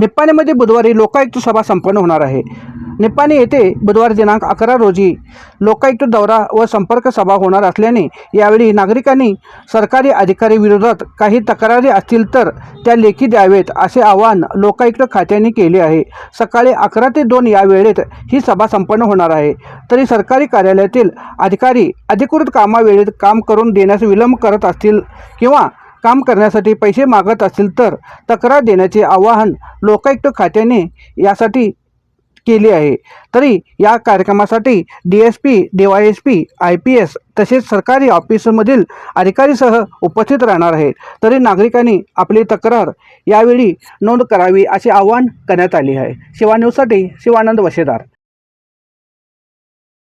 निप्पाणीमध्ये बुधवारी लोकायुक्त सभा संपन्न होणार आहे. निप्पाणी येथे बुधवार दिनांक अकरा रोजी लोकायुक्त दौरा व संपर्क सभा होणार असल्याने यावेळी नागरिकांनी सरकारी अधिकारी विरोधात काही तक्रारी असतील तर त्या लेखी द्यावेत असे आवाहन लोकायुक्त खात्याने केले आहे. सकाळी अकरा ते दोन या वेळेत ही सभा संपन्न होणार आहे. तरी सरकारी कार्यालयातील अधिकारी अधिकृत कामावेळेत काम करून देण्यास विलंब करत असतील किंवा काम करण्यासाठी पैसे मागत असतील तर तक्रार देण्याचे आवाहन लोकायुक्त खात्याने यासाठी केली आहे. तरी या कार्यक्रमासाठी D S P D Y S P I P S तसेच सरकारी ऑफिसमधील अधिकारीसह उपस्थित राहणार आहेत. तरी नागरिकांनी आपली तक्रार यावेळी नोंद करावी असे आवाहन करण्यात आले आहे. शिवान्यूजसाठी शिवानंद वशेदार.